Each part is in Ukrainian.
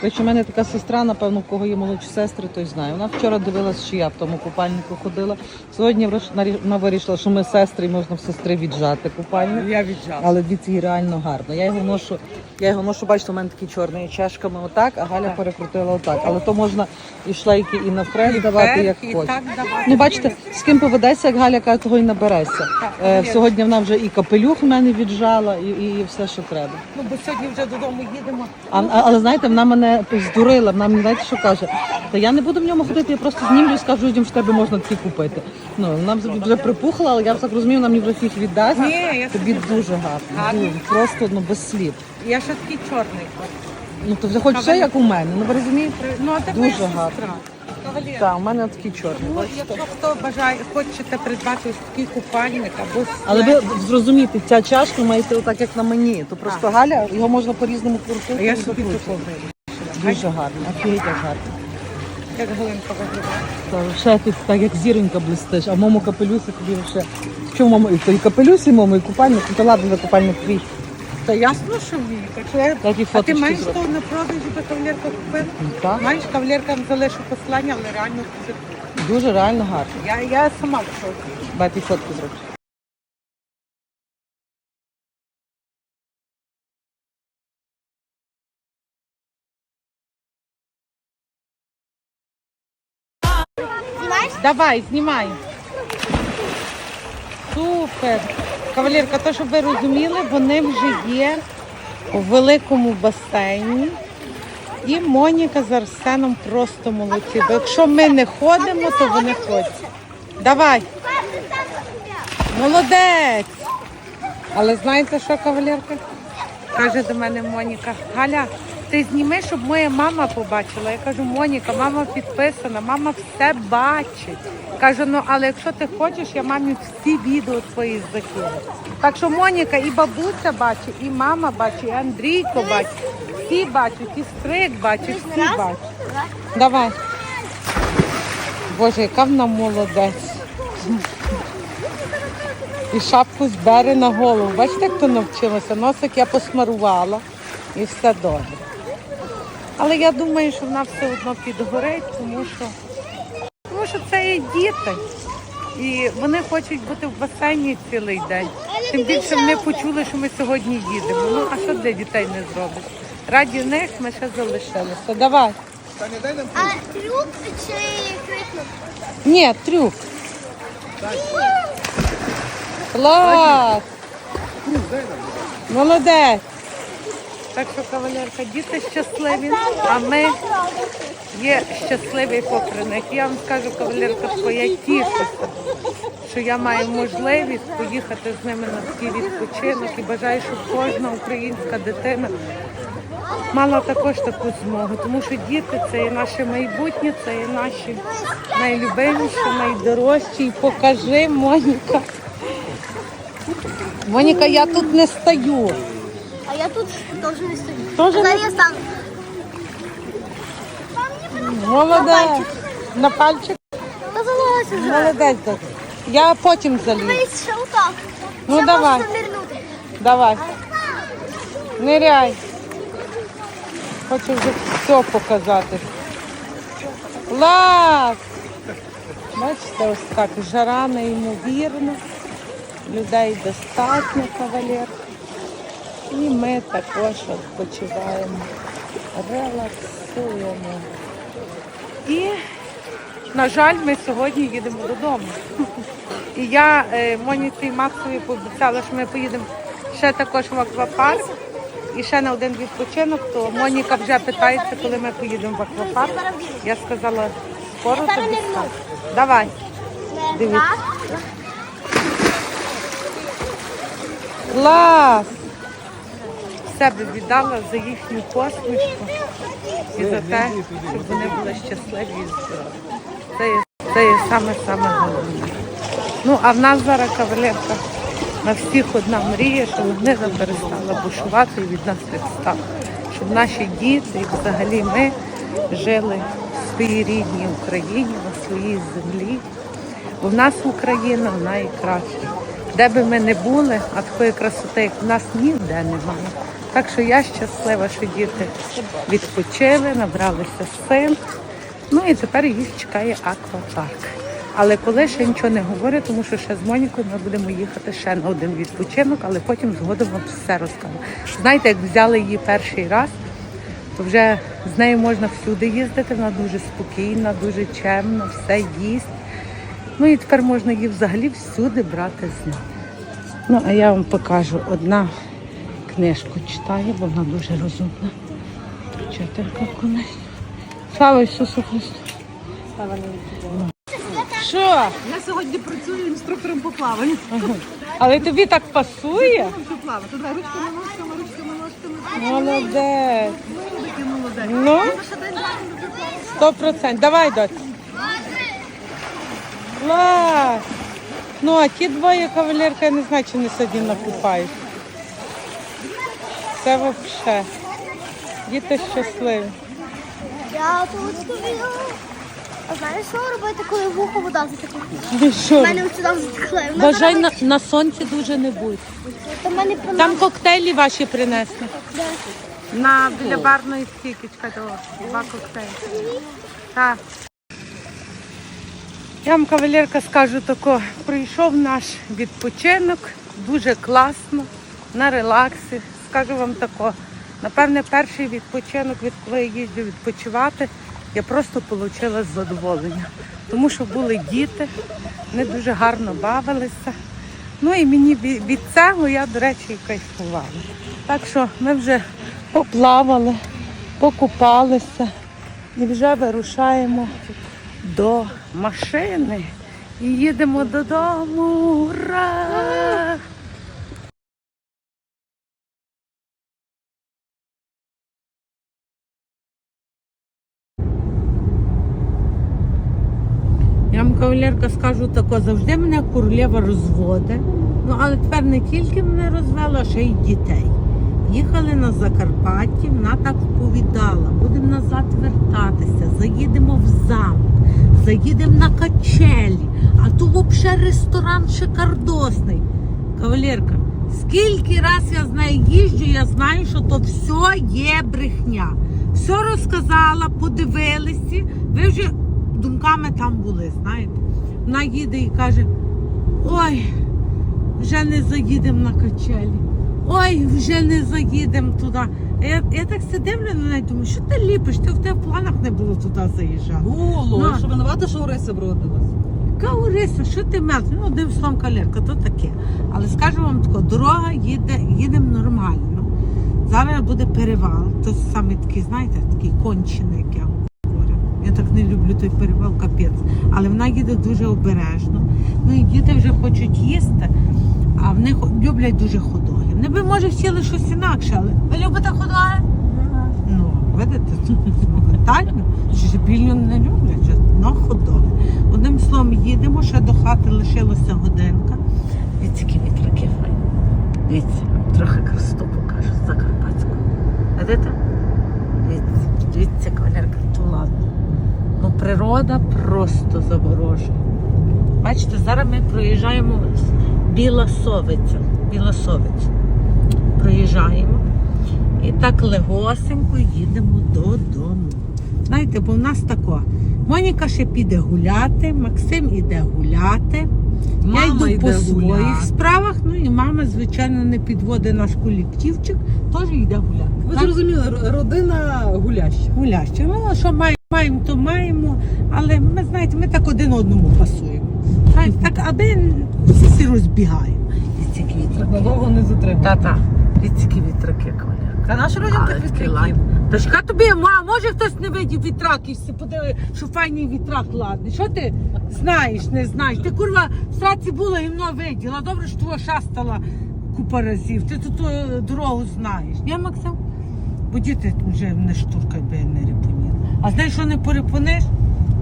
Коротше, у мене така сестра, напевно, в кого є молодші сестри, той знає. Вона вчора дивилась, що я в тому купальнику ходила. Сьогодні вона вирішила, що ми сестри і можна в сестри віджати купальник. Я віджала. Але дивіться, реально гарно. Я його ношу, я його ношу, бачите, у мене такий чорний чашками отак, а Галя перекрутила отак. Але то можна і шлейки, і навкрест давати, як і хочеш. Ну, бачите, з ким поведеться, як Галя каже, того й набереться. Е, сьогодні вона вже і капелюх в мене віджала, і, і все, що треба. Ну, бо сьогодні вже додому їдемо. А- але знаєте, вона мене здурила, вона мені знаєте, що каже? Та я не буду в ньому ходити, я просто знімлю і скажу людям, що тебе можна такі купити. Ну, вона вже- припухла, але я так розумію, вона мені вже їх віддасть. Ні, я Тобі дуже гарно. Гарно. Дуже, просто ну, без слів. Я ще такий чорний. Ну, то вже хоч все як у мене, ну ви розумієте? Ну, а тебе Дуже гарно. Кавалер. Так, у мене такий чорний. Ну, бачите? якщо хто бажає, хочете придбати ось такий купальник або Але ви зрозумієте, ця чашка має йти отак, як на мені. То просто Галя, його можна по-різному крутити. а я і собі закручувати. Дуже гарно, офігеть, як гарно. Як Галинка виглядає. Ще ти так як зіронька блистиш, а в моєму капелюсі тобі вже. Чому мамо, і то і капелюс, і і купальник, ну, то ладно, за купальник твій. Та ясно, що вмію. Так я... А ти маєш того на продажі, би кавалерка купив? Ну, так. Маєш кавалерка залишу послання, але реально це... Дуже реально гарно. Я, я сама в шоці. Бай ті фотки зроблю. Давай, знімай. Супер. Кавалерка, то, щоб ви розуміли, вони вже є у великому басейні. І Моніка з Арсеном просто молодці. Бо якщо ми не ходимо, то вони ходять. Давай. Молодець. Але знаєте що, кавалерка? Каже до мене Моніка, Галя, ти зніми, щоб моя мама побачила. Я кажу, Моніка, мама підписана, мама все бачить. Кажу, ну але якщо ти хочеш, я мамі всі відео твої закину. Так що Моніка і бабуся бачить, і мама бачить, і Андрійко бачить. Всі бачать, і стрик бачить, всі бачать. Давай. Боже, яка вона молодець. І шапку збере на голову. Бачите, як то навчилася? Носик я посмарувала і все добре. Але я думаю, що вона все одно підгорить, тому що, тому що це є діти. І вони хочуть бути в басейні цілий день. Тим більше вони почули, що ми сьогодні їдемо. Ну, а що для дітей не зробиш? Раді них ми ще залишилися. Давай. А трюк чи крикнув? Ні, трюк. Клас! Молодець! Так що, кавалерка, діти щасливі, а ми є щасливі попри них. Я вам скажу, кавалерка, що я тішуся, що я маю можливість поїхати з ними на такий відпочинок і бажаю, щоб кожна українська дитина мала також таку змогу, тому що діти це є наше майбутнє, це є наші найлюбиміші, найдорожчі. І покажи, Моніка. Моніка, я тут не стою. А я тут теж не стою. Тоже не- Зараз я стану. Молодець. На пальчик. Та залазь вже. Молодець. так. Я потім залізу. Дивись, ще отак. Ну, Ще давай. можна нирнути. Давай. Ниряй. Хочу вже все показати. Клас! Бачите, ось так жара неймовірна. Людей достатньо, кавалер. І ми також відпочиваємо, релаксуємо. І, на жаль, ми сьогодні їдемо додому. І я е, Моніці і Максові пообіцяла, що ми поїдемо ще також в аквапарк і ще на один відпочинок, то Моніка вже питається, коли ми поїдемо в аквапарк. Я сказала, скоро тобі скажу. Давай. Дивіться. Клас! Все би віддала за їхню посмішку і за те, щоб вони були щасливі. Це є, це є саме саме головне. Ну, а в нас зараз кавалерка на всіх одна мрія, щоб Гниза перестала бушувати і від нас відстала. Щоб наші діти і взагалі ми жили в своїй рідній Україні, на своїй землі. Бо в нас Україна найкраща. Де би ми не були, а такої красоти, як в нас ніде немає. Так що я щаслива, що діти відпочили, набралися сил. Ну і тепер їх чекає аквапарк. Але коли ще нічого не говорю, тому що ще з Монікою ми будемо їхати ще на один відпочинок, але потім згодом вам все розкажу. Знаєте, як взяли її перший раз, то вже з нею можна всюди їздити, вона дуже спокійна, дуже чемна, все їсть. Ну і тепер можна її взагалі всюди брати з нами. Ну, а я вам покажу одна книжку читає, бо вона дуже розумна. Вчителька колись. Слава Ісусу Христу! Що? Я сьогодні працюю інструктором по плаванню. Але тобі так пасує? Плавати? Давай ручками, ножками, ручками, ножками. Молодець. Такий молодець. Ну, сто процентів. Давай, доць. Клас. Ну, а ті двоє кавалерка, я не знаю, чи не сьогодні накупають. Це взагалі. Діти щасливі. Я тут. А знаєш, що робити, коли вухо вода затекла? Ну У мене сюди затекла. Бажай на, на сонці дуже не будь. Там коктейлі ваші принесли. Де? На біля барної стійки, чекайте, о, два коктейлі. Так. Я вам, кавалерка, скажу тако, прийшов наш відпочинок, дуже класно, на релаксі. Скажу вам тако, напевне, перший відпочинок, від коли я їздю відпочивати, я просто отримала задоволення. Тому що були діти, вони дуже гарно бавилися. Ну і мені від цього я, до речі, кайфувала. Так що ми вже поплавали, покупалися і вже вирушаємо до машини і їдемо додому. Ура! Я вам кавалерка скажу тако, завжди мене курлєва розводить. Ну, але тепер не тільки мене розвела, ще й дітей. Їхали на Закарпатті, вона так повідала, будемо назад вертатися, заїдемо в замок, заїдемо на качелі, а тут взагалі ресторан шикардосний. Кавалерка, скільки раз я з нею їжджу, я знаю, що то все є брехня. Все розказала, подивилися, ви вже думками там були, знаєте. Вона їде і каже: ой, вже не заїдемо на качелі. Ой, вже не заїдемо туди. Я, я так все дивлю на неї, думаю, що ти ліпиш? Ти в тебе в планах не було туди заїжджати. Було, що винувата, що Ориса вродилась. Яка Ориса, що ти мелиш? Ну, одним словом, калерка, то таке. Але скажу вам тако, дорога їде, їдемо нормально. Зараз буде перевал. То саме такий, знаєте, такий кончений, як я. Я так не люблю той перевал, капець. Але вона їде дуже обережно. Ну і діти вже хочуть їсти, а вони люблять дуже ходоги. Вони би, може, хотіли щось інакше, але ви любите ходоги? Ну, видите, моментально, що ж більно не люблять, на ходоги. Одним словом, їдемо, ще до хати лишилася годинка. Дивіться, які вітряки файні. Дивіться, трохи красоту покажу з Закарпатську. Видите? Дивіться, дивіться, то ладно. Ну, природа просто заворожує. Бачите, зараз ми проїжджаємо Біла Совиця. Біла Совиця. Проїжджаємо. І так легосенько їдемо додому. Знаєте, бо в нас тако. Моніка ще піде гуляти, Максим іде гуляти. Мама я йду йде по своїх гуляти. справах. Ну і мама, звичайно, не підводить наш колективчик, теж йде гуляти. Ви Так? зрозуміли, р- родина гуляща. Гуляще. Ну, що маємо, маємо, то маємо. Але ми знаєте, ми так один одному пасуємо. Знаєте, так, аби всі всі розбігаємо. І ці вітрики. Надовго не затримав. Та-та. І ці вітрики, кавалерка. А наші людям Але так Та ж тобі, ма, може хтось не видів вітрак і все подиви, що файний вітрак ладний. Що ти знаєш, не знаєш? Ти курва в сраці була і мною виділа. Добре, що твого шастала купа разів. Ти тут е, дорогу знаєш. Ні, Максим? Бо діти вже не штуркай, я не репоніла. А знаєш, що не порепонеш?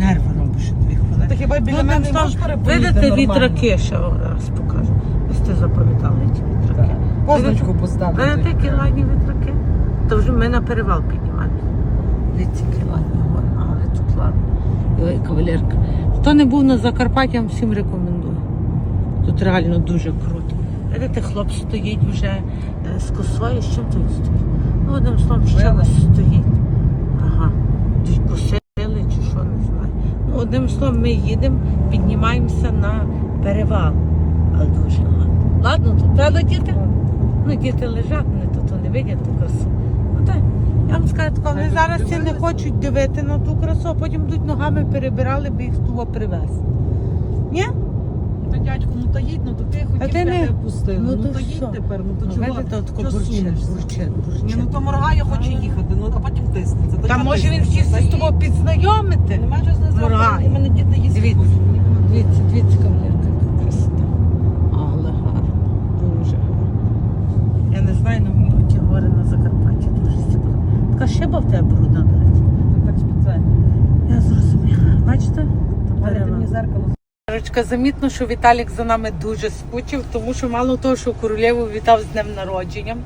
Нерви робиш дві хвилини. Та хіба біля Ну, мене там Видите, нормально? ще раз покажу. Ось ти запам'ятали ті вітряки. Позначку поставити. Видите, які ладні вітряки? То вже ми на перевал піднімаємо. Дивіться, які ладні гори, але тут ладно. Ой, кавалерка. Хто не був на Закарпатті, я вам всім рекомендую. Тут реально дуже круто. Видите, хлоп стоїть вже е, з косою, з чим тут стоїть? Ну, одним словом, з чимось стоїть. Десь чи що, не знаю. Ну, одним словом, ми їдемо, піднімаємося на перевал. Але дуже ладно. Ладно тут, правда, діти? Ну, діти лежать, вони тут не видять ту красу. Ну так, я вам скажу, так, вони зараз ці не хочуть дивити на ту красу, а потім йдуть ногами перебирали, би їх того привезти. Ні? Та дядько, ну та їдь, ну то ти хотів ти не- тебе пустили. ну, Ну, то то їдь що? тепер, ну то Ну, чого? видите, Чого бурчить, сунешся? бурчить. Ні, ну то моргає, хоче їхати, ну а потім тиснеться. Та може він хотів з тобою підзнайомити? Нема чого з Моргає. У мене діти їсти Дивіться. хочуть. Дивіться, дивіться, кавалерка, яка красота. Але гарно, дуже гарно. Я не знаю, але мені ті гори на Закарпатті дуже стіпло. Така шиба в тебе брудна, до речі. Так спеціально. Я зрозуміла. Бачите? Галя, ти мені зеркало Рочка, замітно, що Віталік за нами дуже скучив, тому що мало того, що королеву вітав з днем народження.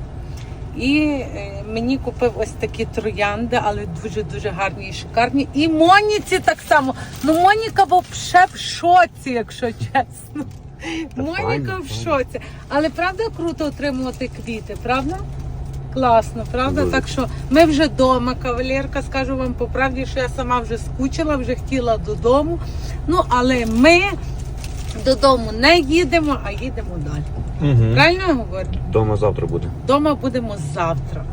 І е, мені купив ось такі троянди, але дуже-дуже гарні і шикарні. І Моніці так само. Ну, Моніка взагалі в шоці, якщо чесно. Моніка в шоці. Але правда круто отримувати квіти, правда? Класно, правда? Дуже. Так що ми вже вдома, кавалерка, скажу вам по правді, що я сама вже скучила, вже хотіла додому. Ну, але ми додому не їдемо, а їдемо далі. Угу. Правильно я говорю? Дома завтра буде. Дома будемо завтра.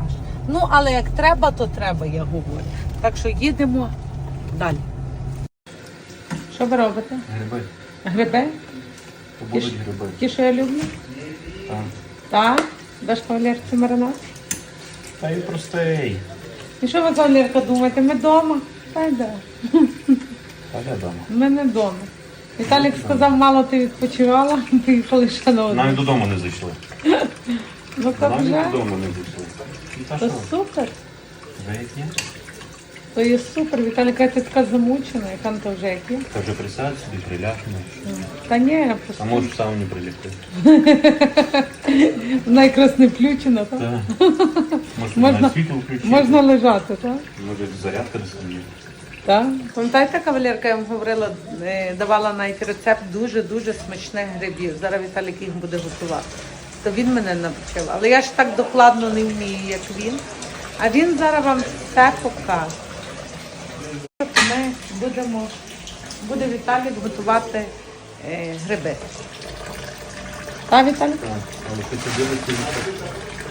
Ну, але як треба, то треба, я говорю. Так що їдемо далі. Що ви робите? Гриби. Гриби? Будуть гриби. Ті, що я люблю? Так. Так? Даш кавалерці маринад? Та й простий. І що ви, Олірка, думаєте? Ми вдома? Та й да. Та я вдома. Ми не вдома. Віталік сказав, мало ти відпочивала, поїхали ще на Навіть додому не зайшли. Ну то Навіть вже, додому не зайшли. І та то що? супер. Вже як є? То є супер. Віталіка, ти така замучена, яка на то вже як є. Та вже присядь собі, приляжемо. Та ні, я А просто можеш в сауні прилягти. вона якраз не включена, так? Так. Може, Можна- на світло включити. Можна лежати, так? Може, зарядка там є. Так. Пам'ятаєте, кавалерка, я вам говорила, е, давала навіть рецепт дуже-дуже смачних грибів. Зараз Віталік їх буде готувати. То він мене навчив. Але я ж так докладно не вмію, як він. А він зараз вам все покаже. Будемо, буде Віталік готувати е, гриби. Так, Віталік? Так. Але подивишся,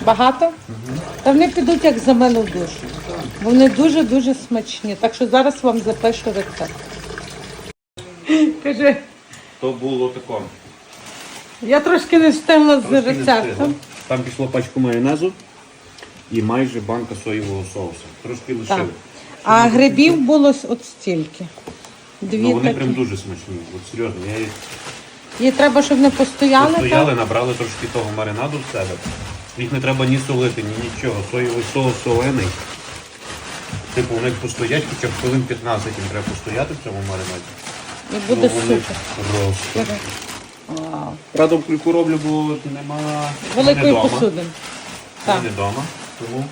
Багато? Та вони підуть як за милу душу. Бо вони дуже-дуже смачні. Так що зараз вам запишу рецепт. Кажи, то було тако. я трошки не встигла з Трошки не рецептом. Там пішло пачку майонезу і майже банка соєвого соусу. Трошки Так. А грибів було с- от стільки. Дві Ну вони такі. прям дуже смачні. От серйозно, я їх Їй треба, щоб не постояли. Постояли, так? набрали трошки того маринаду в себе. Їх не треба ні солити, ні нічого. Соєвий соус солений. Типу, вони постоять, хоча б хвилин 15 їм треба постояти в цьому маринаді. І буде ну, вони супер. просто. Вау. Правда, в кульку роблю, бо нема Великої не дома. посудини. Так. не вдома, тому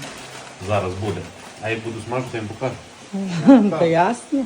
зараз буде. А як буду смажити, я їм покажу. Та ясно.